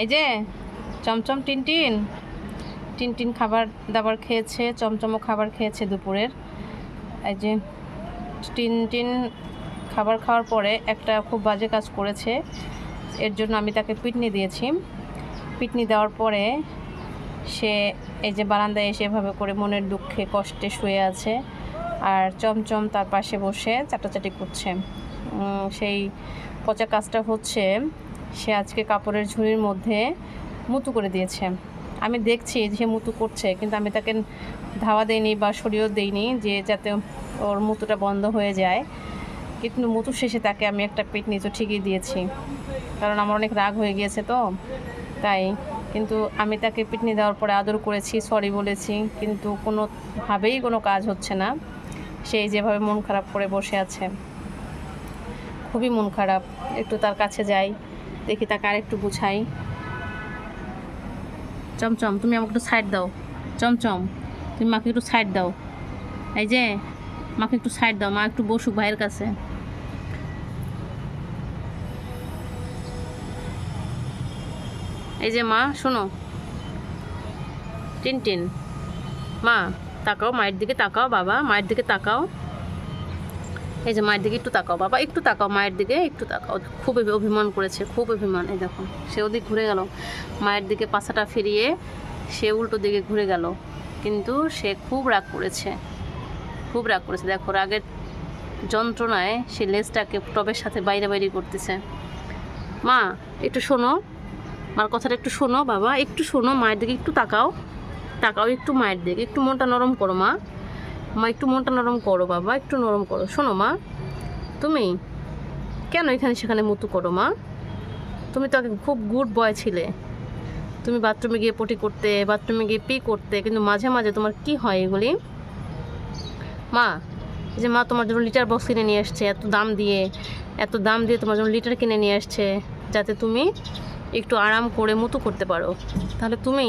এই যে, chamcham Tintin. Tintin খাবার দাবার খেয়েছে, চমচমও খাবার খেয়েছে দুপুরের। এই যে, টিনটিন খাবার খাওয়ার পরে একটা খুব বাজে কাজ করেছে। এর জন্য আমি তাকে পিটনি দিয়েছি। পিটনি দেওয়ার পরে সে এই যে বারান্দায় এসে এভাবে করে মনের দুঃখে, কষ্টে শুয়ে আছে আর চমচম তার পাশে বসে চাটাচাটি করছে। সেই পচা কাজটা হচ্ছে সে আজকে কাপড়ের ঝুড়ির মধ্যে মুতু করে দিয়েছে। আমি দেখছি যে মুতু করছে, কিন্তু আমি তাকে ধাওয়া দেইনি বা সরিয়েও দেইনি যে যাতে ওর মুতুটা বন্ধ হয়ে যায়। কিন্তু মুতু শেষে তাকে আমি একটা পিটনি তো ঠিকই দিয়েছি। কারণ আমার অনেক রাগ হয়ে গিয়েছে তো, তাই। কিন্তু আমি তাকে পিটনি দেওয়ার পরে আদর করেছি সরি বলেছি, কিন্তু কোনোভাবেই কোনো কাজ হচ্ছে না। সেই যেভাবে মন খারাপ করে বসে আছে, খুবই মন খারাপ। একটু তার কাছে যাই। দেখি তাকে আর একটু বুঝাই। চমচম, তুমি আমাকে একটু সাইড দাও। চমচম, তুমি মাকে একটু সাইড দাও। এই যে, মাকে একটু সাইড দাও, মা একটু বসুক ভাইয়ের কাছে। এই যে মা, শোনো। টিন টিন, মা, তাকাও, মায়ের দিকে তাকাও, বাবা, মায়ের দিকে তাকাও। এই যে মায়ের দিকে একটু তাকাও, বাবা, একটু তাকাও, মায়ের দিকে একটু তাকাও। খুব অভিমান করেছে, খুব অভিমান, এই দেখো, সে ওদিক ঘুরে গেল। মায়ের দিকে পাছাটা ফিরিয়ে সে উল্টো দিকে ঘুরে গেল। কিন্তু সে খুব রাগ করেছে, খুব রাগ করেছে। দেখো, রাগের যন্ত্রণায় সে লেজটাকে টবের সাথে বাইরে বাইরে করতেছে। মা, একটু শোনো, মার কথাটা একটু শোনো, বাবা, একটু শোনো, মায়ের দিকে একটু তাকাও তাকাও একটু মায়ের দিকে, একটু মনটা নরম করো, মা। মা, একটু মনটা নরম করো বাবা, একটু নরম করো। শোনো মা, তুমি কেন এখানে সেখানে মুতু করো মা? তুমি তো আগে খুব গুড বয় ছিলে। তুমি বাথরুমে গিয়ে পটি করতে, বাথরুমে গিয়ে পি করতে, কিন্তু মাঝে মাঝে তোমার কি হয় এগুলি? মা যে মা তোমার জন্য লিটার বক্স কিনে নিয়ে আসছে, এত দাম দিয়ে, এত দাম দিয়ে তোমার জন্য লিটার কিনে নিয়ে আসছে, যাতে তুমি একটু আরাম করে মুতু করতে পারো। তাহলে তুমি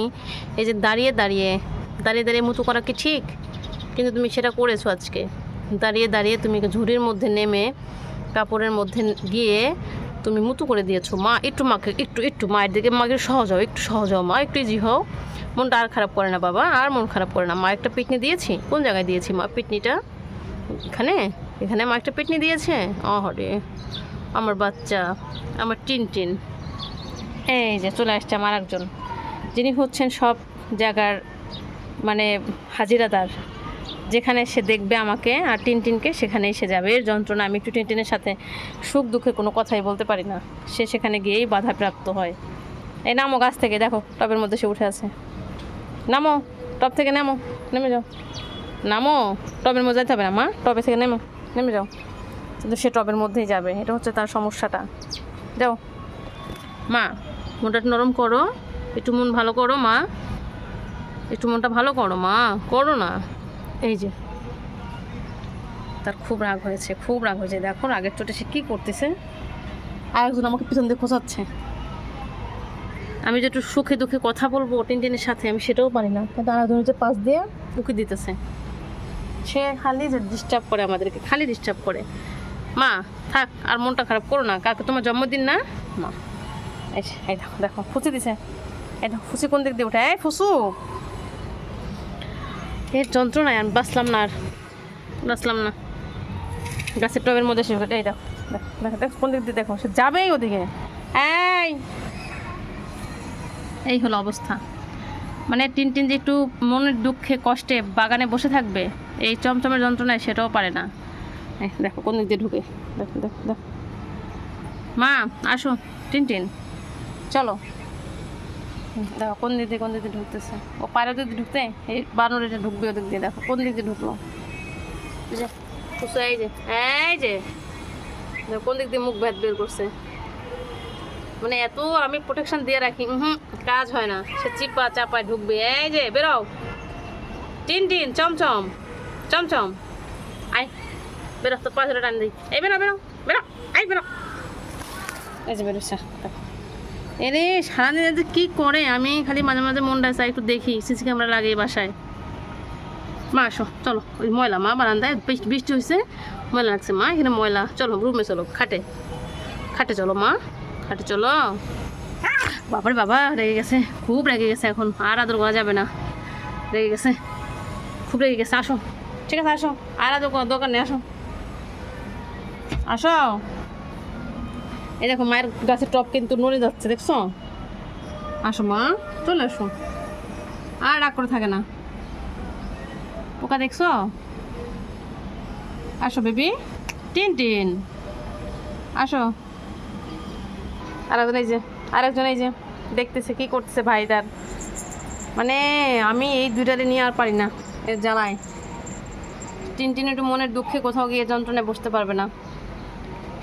এই যে দাঁড়িয়ে দাঁড়িয়ে দাঁড়িয়ে দাঁড়িয়ে মুতু করা কি ঠিক? কিন্তু তুমি সেটা করেছ আজকে। দাঁড়িয়ে দাঁড়িয়ে তুমি ঝুড়ির মধ্যে নেমে কাপড়ের মধ্যে গিয়ে তুমি মুতু করে দিয়েছ। মা, একটু মাকে, একটু একটু মায়ের দিকে, মাকে সহজ হও, একটু সহজ হও মা, একটু ইজি হও। মনটা আর খারাপ করে না বাবা, আর মন খারাপ করে না। মা, একটা পিটনি দিয়েছি? কোন জায়গায় দিয়েছি মা পিটনিটা? এখানে? এখানে মা একটা পিটনি দিয়েছে? অহরে, আমার বাচ্চা, আমার টিন টিন এই যে চলে আসছে আমার একজন যিনি হচ্ছেন সব জায়গার মানে হাজিরাদার। যেখানে সে দেখবে আমাকে আর টিনটিনকে, সেখানেই সে যাবে। এর যন্ত্রণা, আমি একটু টিনটিনের সাথে সুখ দুঃখে কোনো কথাই বলতে পারি না। সে সেখানে গিয়েই বাধাপ্রাপ্ত হয়। এই নামো গাছ থেকে, দেখো, টবের মধ্যে সে উঠে আছে। নামো, টব থেকে নামো, নেমে যাও। নামো, টবের মধ্যে যেতে হবে না, মা, টবে থেকে নেমো, নেমে যাও। কিন্তু সে টবের মধ্যেই যাবে, এটা হচ্ছে তার সমস্যাটা। যাও। মা, মনটা নরম করো, একটু মন ভালো করো, মা। একটু মনটা ভালো করো, মা। করো না। এই যে। তার খুব রাগ হয়েছে খুব রাগ হয়েছে। দেখো রাগের চোটে সে কী করতেছে? আর একজন আমাকে পিছন দিয়ে খোঁচাচ্ছে। আমি যে একটু সুখে দুঃখে কথা বলব টিনটিনের সাথে আমি সেটাও পারি না। কিন্তু আরেকজন হচ্ছে পাশ দিয়ে উকি দিতেছে। সে খালি যে ডিস্টার্ব করে আমাদেরকে খালি ডিস্টার্ব করে। মা থাক আর মনটা খারাপ করো না। কাকে তোমার জন্মদিন না? মা এই দেখো দেখো ফুচি দিছে। এই দেখো ফুচি কোন দিক দিয়ে উঠে? এই ফুসু! এর যন্ত্রণায় আমি বাঁচলাম না আর। বাঁচলাম না। গাছের টবের মধ্যে সে এই দেখো দেখো দেখো কোন দিক দিয়ে দেখো সে যাবেই ওদিকে। এই! এই হলো অবস্থা। মানে টিন টিন যে একটু মনের দুঃখে কষ্টে বাগানে বসে থাকবে এই চমচমের যন্ত্রণায় সেটাও পারে না। দেখো কোন দিক দিয়ে ঢুকে। দেখো দেখো দেখো। মা আসো টিন টিন। চলো। দেখো, কোন দিক কোন দিক দিয়ে ঢুকতেছে? ও পারে দিক ঢুকতে? এই বানর এটা ঢুকবে ওদিক দিয়ে, দেখো, কোন দিক দিয়ে ঢুকলো? এই যে এই যে কোন দিক দিয়ে মুখ ভেদ বের করছে। মানে এত আমি প্রোটেকশন দিয়ে রাখি হুম কাজ হয় না। সে চিপা চাপায় ঢুকবে, এই যে, বেরো। টিন টিন, চমচম চমচম। আয়, বেরো, তোর পাশে টান দিই। এই বেরো বেরো বেরো আই বেরো। এই যে, বেরোচ্ছে। এরে সারাদিন এদের কী করে? আমি খালি মাঝে মাঝে মনটা চাই একটু দেখি, সিসি ক্যামেরা লাগিয়ে বাসায়। মা, আসো, চলো, ওই ময়লা, মা, বারান্দায় বৃষ্টি- হয়েছে ময়লা লাগছে, মা, এখানে ময়লা। চলো, রুমে চলো, খাটে। খাটে চলো, মা, খাটে চলো। বাবারে বাবা, রেগে গেছে, খুব রেগে গেছে এখন, আর আদর করা যাবে না। রেগে গেছে, খুব রেগে গেছে, আসো। ঠিক আছে, আসো, আর আদর করার দরকার নেই, আসো। আসো। এই দেখো মায়ের গাছের টপ কিন্তু নড়ে যাচ্ছে, দেখছ? আসো মা, চলে আসো। আর রাগ করে থাকে না। পোকা দেখছ? আসো বেবি। Tin tin. আসো। আরেকজন এই যে, আরেকজন এই যে, দেখতেছে কি করতেছে ভাই তার। মানে আমি এই দুইটারে নিয়ে আর পারি না, এর জ্বালায়। টিন টিন একটু মনের দুঃখে কোথাও গিয়ে যন্ত্রণায় বসতে পারবে না।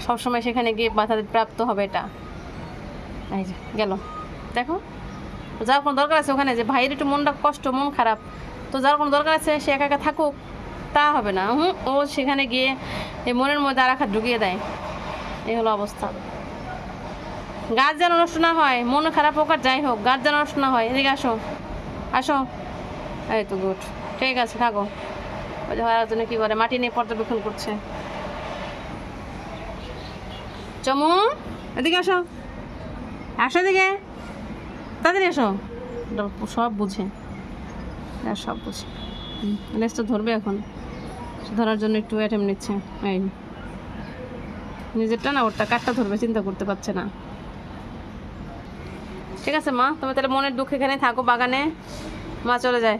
সবসময় সেখানে গিয়ে বাধা প্রাপ্ত হবে এটা। এই যে, গেল। দেখো, যার কোনো দরকার আছে ওখানে যে, ভাইয়ের একটু মনটা কষ্ট, মন খারাপ, তো যার কোনো দরকার আছে সে একা একা থাকুক, তা হবে না। হুম, ও সেখানে গিয়ে এই মনের মধ্যে আর হাত ঢুকিয়ে দেয়। এই হলো অবস্থা। গাছ যেন নষ্ট না হয়, মন খারাপ হোক আর যাই হোক, গাছ যেন নষ্ট না হয়। এদিকে আসো আসো। এই তো গুড, ঠিক আছে, থাকো। ওই যে হওয়ার জন্য কী করে, মাটি নিয়ে পর্যবেক্ষণ করছে। চমু। এদিকে আসো। আসো এদিকে। তাড়াতাড়ি এসো সব বুঝে। সব বুঝে। লেসটা ধরবে এখন। ধরার জন্য একটু অ্যাটেম নিচ্ছে। এই। নিজেরটা না, ওরটা কাঠটা ধরবে, চিন্তা করতে পারছে না। ঠিক আছে মা, তুমি তাহলে মনের দুঃখ এখানে থাকো বাগানে। মা চলে যায়।